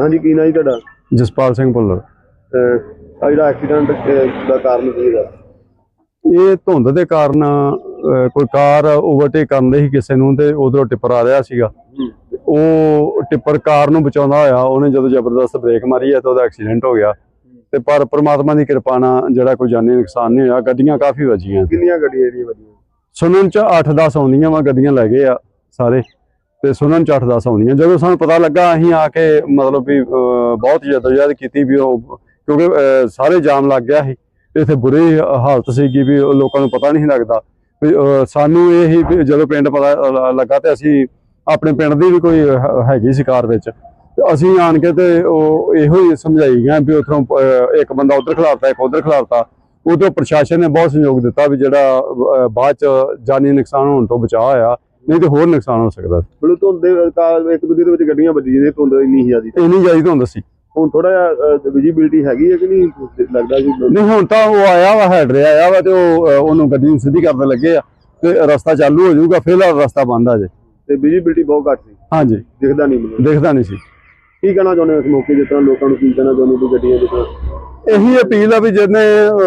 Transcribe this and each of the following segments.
ਹਾਂਜੀ ਕੀ ਨਾਂ ਜੀ ਤੁਹਾਡਾ? ਜਸਪਾਲ ਸਿੰਘ ਭੁੱਲਰ। ਅਹ ਆਹ ਜਿਹੜਾ ਐਕਸੀਡੈਂਟ ਦਾ ਕਾਰਨ ਕੀ ਇਹ ਧੁੰਦ ਦੇ ਕਾਰਨ ਅਹ, ਕੋਈ ਕਾਰ ਓਵਰਟੇਕ ਕਰਨ ਦੇ ਸੀ ਕਿਸੇ ਨੂੰ ਤੇ ਉਧਰੋਂ ਟਿੱਪਰ ਆ ਰਿਹਾ ਸੀਗਾ। ਤੇ ਉਹ ਟਿੱਪਰ ਕਾਰ ਨੂੰ ਬਚਾਉਂਦਾ ਹੋਇਆ ਉਹਨੇ ਜਦੋਂ ਜ਼ਬਰਦਸਤ ਬ੍ਰੇਕ ਮਾਰੀ ਹੈ ਤਾਂ ਉਹਦਾ ਐਕਸੀਡੈਂਟ ਹੋ ਗਿਆ। ਤੇ ਪਰ ਪ੍ਰਮਾਤਮਾ ਦੀ ਕਿਰਪਾ ਨਾਲ ਜਿਹੜਾ ਕੋਈ ਜਾਨੀ ਨੁਕਸਾਨ ਨਹੀਂ ਹੋਇਆ ਗੱਡੀਆਂ ਕਾਫੀ ਵੱਜੀਆਂ ਕਿੰਨੀਆਂ ਗੱਡੀਆਂ ਜਿਹੜੀਆਂ ਵਧੀਆ ਸੁਣਨ ਚ 8-10 ਆਉਂਦੀਆਂ ਵਾ ਗੱਡੀਆਂ ਲੈ ਗਏ ਆ ਸਾਰੇ। ਤੇ ਸੁਣਨ ਚ 8-10 ਆਉਂਦੀਆਂ। ਜਦੋਂ ਸਾਨੂੰ ਪਤਾ ਲੱਗਾ ਅਸੀਂ ਆ ਕੇ ਮਤਲਬ ਵੀ ਅਹ, ਬਹੁਤ ਜਦੋਜਹਿਦ ਕੀਤੀ ਵੀ ਉਹ ਕਿਉਂਕਿ ਸਾਰੇ ਜਾਮ ਲੱਗ ਗਿਆ ਸੀ। ਇੱਥੇ ਬੁਰੀ ਹਾਲਤ ਸੀਗੀ ਵੀ ਲੋਕਾਂ ਨੂੰ ਪਤਾ ਨਹੀਂ ਲੱਗਦਾ। ਵੀ ਸਾਨੂੰ ਇਹ ਹੀ ਜਦੋਂ ਪਿੰਡ ਪਤਾ ਲੱਗਾ ਤੇ ਅਸੀਂ ਆਪਣੇ ਪਿੰਡ ਦੀ ਵੀ ਕੋਈ ਹੈਗੀ ਸੀ ਕਾਰ ਵਿੱਚ। ਅਸੀਂ ਆਣ ਕੇ ਤੇ ਉਹ ਇਹੋ ਹੀ ਸਮਝਾਈ ਗਿਆ ਵੀ ਉਥੋਂ ਇੱਕ ਬੰਦਾ ਉਧਰ ਖਿਲਾਰਤਾ ਇੱਕ ਉਧਰ ਖਿਲਾਰਤਾ। ਉਦੋਂ ਪ੍ਰਸ਼ਾਸਨ ਨੇ ਬਹੁਤ ਸਹਿਯੋਗ ਦਿੱਤਾ ਵੀ ਜਿਹੜਾ ਬਾਅਦ ਚ ਜਾਨੀ ਨੁਕਸਾਨ ਹੋਣ ਤੋਂ ਬਚਾਅ ਹੋਇਆ। ਨਹੀਂ ਤੇ ਹੋਰ ਨੁਕਸਾਨ ਹੋ ਸਕਦਾ ਸੀ। ਮਤਲਬ ਧੁੰਦ ਦੇ ਕਾਰ ਇੱਕ ਦੂਜੇ ਦੇ ਵਿੱਚ ਗੱਡੀਆਂ ਵੱਜੀਆਂ ਨੇ ਧੁੰਦ ਇੰਨੀ ਜ਼ਿਆਦੀ ਇੰਨੀ ਜਾਈ ਤੋਂ ਦੱਸੀ ਹੁਣ ਥੋੜਾ ਜਿਹਾ ਵਿਜੀਬਿਲਟੀ ਹੈਗੀ ਹੈ ਕਿ ਨਹੀਂ? ਲੱਗਦਾ ਜੀ ਨਹੀਂ ਹੁਣ ਤਾਂ ਉਹ ਆਇਆ ਵਾ ਹੈਡ ਰਿਹਾ ਆਇਆ ਵਾ ਤੇ ਉਹ ਅਹ, ਉਹਨੂੰ ਗੱਡੀ ਨੂੰ ਸਿੱਧੀ ਕਰਨ ਲੱਗੇ ਆ ਤੇ ਰਸਤਾ ਚਾਲੂ ਹੋ ਜਾਊਗਾ ਫਿਲਹਾਲ ਰਸਤਾ ਬੰਦ ਆ ਜੇ। ਤੇ ਵਿਜੀਬਿਲਟੀ ਬਹੁਤ ਘੱਟ ਸੀ। ਹਾਂਜੀ। ਦਿਖਦਾ ਨਹੀਂ ਮੈਨੂੰ। ਦਿਖਦਾ ਨਹੀਂ ਸੀ। ਕੀ ਕਹਿਣਾ ਚਾਹੁੰਦੇ ਹੋ ਇਸ ਮੌਕੇ ਜਿਸ ਤਰ੍ਹਾਂ ਲੋਕਾਂ ਨੂੰ ਕੀ ਕਹਿਣਾ ਚਾਹੁੰਦੇ ਹੋ ਵੀ ਗੱਡੀਆਂ ਜਿਸ ਤਰ੍ਹਾਂ ਇਹੀ ਅਪੀਲ ਆ ਵੀ ਜਿਹਨੇ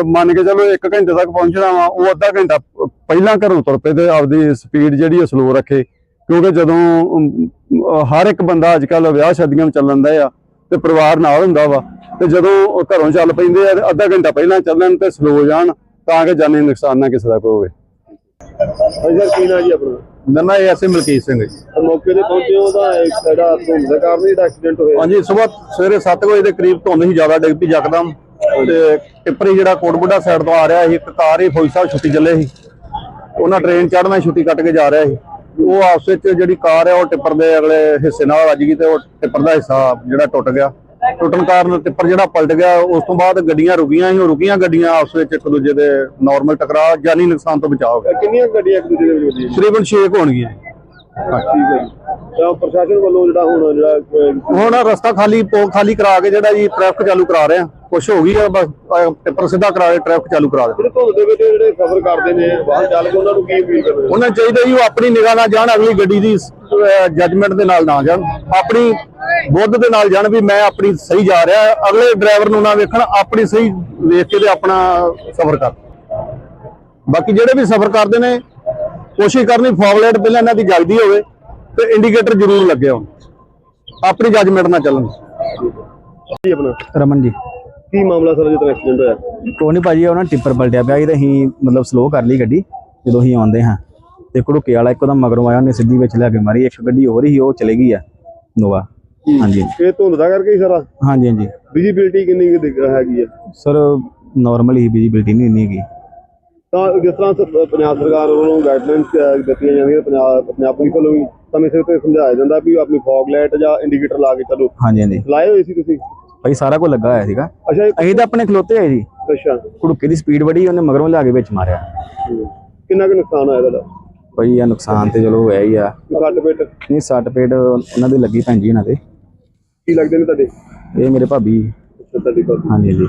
ਮੰਨ ਕੇ ਚਲੋ 1 ਘੰਟੇ ਤੱਕ ਪਹੁੰਚਣਾ ਵਾ ਉਹ ਅੱਧਾ ਘੰਟਾ ਪਹਿਲਾਂ ਘਰੋਂ ਤੁਰ ਪਏ ਤੇ ਆਪਦੀ ਸਪੀਡ ਜਿਹੜੀ ਉਹ ਸਲੋ ਰੱਖੇ। ਕਿਉਂਕਿ ਜਦੋਂ ਹਰ ਇੱਕ ਬੰਦਾ ਅੱਜ ਕੱਲ ਵਿਆਹ ਸ਼ਾਦੀਆਂ ਵਿੱਚ ਚੱਲਣ ਦਾ ਆ ਤੇ ਪਰਿਵਾਰ ਨਾਲ ਹੁੰਦਾ ਵਾ ਤੇ ਜਦੋਂ ਘਰੋਂ ਚੱਲ ਪੈਂਦੇ ਆ ਅੱਧਾ ਘੰਟਾ ਪਹਿਲਾਂ ਚੱਲਣ ਤੇ ਸਲੋ ਜਾਣ ਤਾਂ ਕਿ ਜਾਨੀ ਨੁਕਸਾਨ ਨਾ ਕਿਸੇ ਦਾ ਕੋਈ ਹੋਵੇ। ਸਰ ਕੀ ਨਾਂ ਜੀ ਆਪਣਾ? ਨਾਮ ਐਸੇ ਮਲਕੀਤ ਸਿੰਘ ਜੀ। ਮੌਕੇ ਤੇ ਪਹੁੰਚੇ ਹੋ ਤਾਂ ਇੱਕ ਜਿਹੜਾ ਧੁੰਦ ਦੇ ਕਾਰਨ ਜਿਹੜਾ ਐਕਸੀਡੈਂਟ ਹੋਇਆ। ਹਾਂਜੀ ਸਵੇਰ ਸਵੇਰੇ 7 ਵਜੇ ਦੇ ਕਰੀਬ ਧੁੰਦ ਹੀ ਜ਼ਿਆਦਾ ਡਿੱਗ ਪਈ ਯਕਦਮ ਤੇ ਟਿੱਪਰ ਜਿਹੜਾ ਕੋਟਬੁੱਢਾ ਸਾਈਡ ਤੋਂ ਆ ਰਿਹਾ ਸੀ ਇੱਕ ਕਾਰ ਹੀ ਫੌਜੀ ਸਾਹਿਬ ਛੁੱਟੀ ਚੱਲੇ ਸੀ। ਉਹਨਾਂ ਟ੍ਰੇਨ ਚੜ੍ਹਨਾ ਛੁੱਟੀ ਕੱਟ ਕੇ ਜਾ ਰਿਹਾ ਸੀ। ਉਹ ਆਪਸ ਵਿੱਚ ਜਿਹੜੀ ਕਾਰ ਹੈ ਉਹ ਟਿੱਪਰ ਦੇ ਅਗਲੇ ਹਿੱਸੇ ਨਾਲ ਵੱਜ ਗਈ ਤੇ ਉਹ ਟਿੱਪਰ ਦਾ ਹਿੱਸਾ ਜਿਹੜਾ ਟੁੱਟ ਗਿਆ। ਟੁੱਟਣ ਕਾਰਨ ਟਿੱਪਰ ਜਿਹੜਾ ਪਲਟ ਗਿਆ ਉਸ ਤੋਂ ਬਾਅਦ ਗੱਡੀਆਂ ਰੁਕੀਆਂ ਸੀ ਉਹ ਰੁਕੀਆਂ ਗੱਡੀਆਂ ਆਪਸ ਵਿੱਚ ਇੱਕ ਦੂਜੇ ਦੇ ਨਾਰਮਲ ਟਕਰਾਅ ਜਾਨੀ ਨੁਕਸਾਨ ਤੋਂ ਬਚਾਅ ਹੋ ਗਿਆ। ਕਿੰਨੀਆਂ ਗੱਡੀਆਂ ਇੱਕ ਦੂਜੇ ਦੇ ਵਿੱਚ ਵੱਜੀਆਂ ਤਕਰੀਬਨ 6 ਹੋਣਗੀਆਂ। ਠੀਕ ਹੈ ਜੀ। ਤਾਂ ਪ੍ਰਸ਼ਾਸਨ ਵੱਲੋਂ ਜਿਹੜਾ ਹੁਣ ਜਿਹੜਾ ਹੁਣ ਰਸਤਾ ਖਾਲੀ ਪੋ- ਖਾਲੀ ਕਰਾ ਕੇ ਜਿਹੜਾ ਜੀ ਟ੍ਰੈਫਿਕ ਚਾਲੂ ਕਰਾ ਰਹੇ ਆ ਕੁਛ ਹੋ ਗਈ ਆ ਬਸ ਅਹ ਟਿੱਪਰ ਸਿੱਧਾ ਕਰਾ ਕੇ ਟ੍ਰੈਫਿਕ ਚਾਲੂ ਕਰਾ ਦੇ। ਜਿਹੜੇ ਧੁੰਦ ਦੇ ਵਿੱਚ ਜਿਹੜੇ ਸਫ਼ਰ ਕਰਦੇ ਨੇ ਵਾਹਨ ਚਾਲਕ ਉਹਨਾਂ ਨੂੰ ਕੀ ਅਪੀਲ ਕਰਦੇ ਉਹਨਾਂ ਨੂੰ ਚਾਹੀਦਾ ਜੀ ਉਹ ਆਪਣੀ ਨਿਗਾਹ ਨਾਲ ਜਾਣ ਅਗਲੀ ਗੱਡੀ ਦੀ ਜੱਜਮੈਂਟ ਦੇ ਨਾਲ ਨਾ ਜਾਣ। ਆਪਣੀ ਬੁੱਧ ਦੇ ਨਾਲ ਜਾਣ ਵੀ ਮੈਂ ਆਪਣੀ ਸਹੀ ਜਾ ਰਿਹਾ ਅਗਲੇ ਡਰਾਈਵਰ ਨੂੰ ਨਾ ਵੇਖਣ ਆਪਣੀ ਸਹੀ ਵੇਖ ਕੇ ਤੇ ਆਪਣਾ ਸਫ਼ਰ ਕਰ। ਬਾਕੀ ਜਿਹੜੇ ਵੀ ਸਫ਼ਰ ਕਰਦੇ ਨੇ ਕੋਸ਼ਿਸ਼ ਕਰਨੀ ਫਾਰਵਰਡ ਪਹਿਲਾਂ ਇਹਨਾਂ ਦੀ ਜਗਦੀ ਹੋਵੇ ਤੇ ਇੰਡੀਕੇਟਰ ਜ਼ਰੂਰ ਲੱਗੇ ਹੋਣ। ਆਪਣੀ ਜੱਜਮੈਂਟ ਨਾਲ ਚੱਲਣ। ਜੀ ਆਪਣਾ। ਰਮਨ ਜੀ। ਕੀ ਮਾਮਲਾ ਸਰ ਜਦੋਂ ਐਕਸੀਡੈਂਟ ਹੋਇਆ? ਕੋਈ ਨਹੀਂ ਭਾਜੀ ਉਹਨਾਂ ਟਿੱਪਰ ਪਲਟਿਆ ਪਿਆ ਸੀ ਤੇ ਅਸੀਂ ਮਤਲਬ ਸਲੋ ਕਰ ਲਈ ਗੱਡੀ ਜਦੋਂ ਅਸੀਂ ਆਉਂਦੇ ਹਾਂ। ਤੇ ਘੜੁੱਕੇ ਵਾਲਾ ਇੱਕਦਮ ਮਗਰੋਂ ਆਇਆ ਉਹਨੇ ਸਿੱਧੀ ਵਿੱਚ ਲੈ ਕੇ ਮਾਰੀ। ਇੱਕ ਗੱਡੀ ਹੀ ਉਹ ਚਲੇ ਗਈ ਆ ਨੋਵਾ। ਹਾਂਜੀ। ਇਹ ਧੁੰਦ ਦਾ ਕਰਕੇ ਹੀ ਸਾਰਾ? ਹਾਂਜੀ ਹਾਂਜੀ। ਵਿਜੀਬਿਲਟੀ ਕਿੰਨੀ ਕੁ ਦਿਖ- ਹੈਗੀ ਹੈ ਸਰ ਨਾਰਮਲ ਹੀ ਵਿਜ਼ਿਬਿਲਟੀ ਨਹੀਂ ਇੰਨੀ ਹੈਗੀ। ਤਾਂ ਜਿਸ ਤਰ੍ਹਾਂ ਸ- ਪੰਜਾਬ ਸਰਕਾਰ ਵੱਲੋਂ ਗਾਈਡਲਾਈਨਸ ਦਿੱਤੀਆਂ ਜਾਂਦੀਆਂ ਪੰਜਾਬ ਪੰਜਾਬ ਪੁਲਿਸ ਵੱਲੋਂ ਵੀ ਸਮੇਂ ਸਿਰ ਤੇ ਸਮਝਾਇਆ ਜਾਂਦਾ ਵੀ ਆਪਣੀ ਫੌਗ ਲਾਈਟ ਜਾਂ ਇੰਡੀਕੇਟਰ ਲਾ ਕੇ ਚੱਲੋ। ਹਾਂਜੀ ਹਾਂਜੀ। ਲਾਏ ਹੋਏ ਸੀ ਤੁਸੀਂ? ਭਾਈ ਸਾਰਾ ਕੁਝ ਲੱਗਾ ਹੋਇਆ ਸੀਗਾ। ਅੱਛਾ ਇਹ- ਅਸੀਂ ਤਾਂ ਆਪਣੇ ਖਲੋਤੇ ਹੋਏ ਜੀ। ਅੱਛਾ। ਘੜੁੱਕੇ ਦੀ ਸਪੀਡ ਬੜੀ ਉਹਨੇ ਮਗਰੋਂ ਲਿਆ ਕੇ ਵਿੱਚ ਮਾਰਿਆ। ਹੂੰ। ਕਿੰਨਾ ਕੁ ਨੁਕਸਾਨ ਆਇਆ ਤੁਹਾਡਾ ਭਾਈ ਇਹ ਨੁਕਸਾਨ ਤੇ ਚਲੋ ਹੋਇਆ ਹੀ ਆ। ਸੱਟ ਪੇਟ? ਨਹੀਂ ਸੱਟ ਪੇਟ ਉਹਨਾਂ ਦੀ ਲੱਗੀ ਭੈਣ ਜੀ ਉਹਨਾਂ ਦੇ। ਕੀ ਲੱਗਦੇ ਨੇ ਤੁਹਾਡੇ? ਇਹ ਮੇਰੇ ਭਾਬੀ। ਅੱਛਾ ਤੁਹਾਡੀ ਗੱਲ ਹਾਂਜੀ ਹਾਂਜੀ।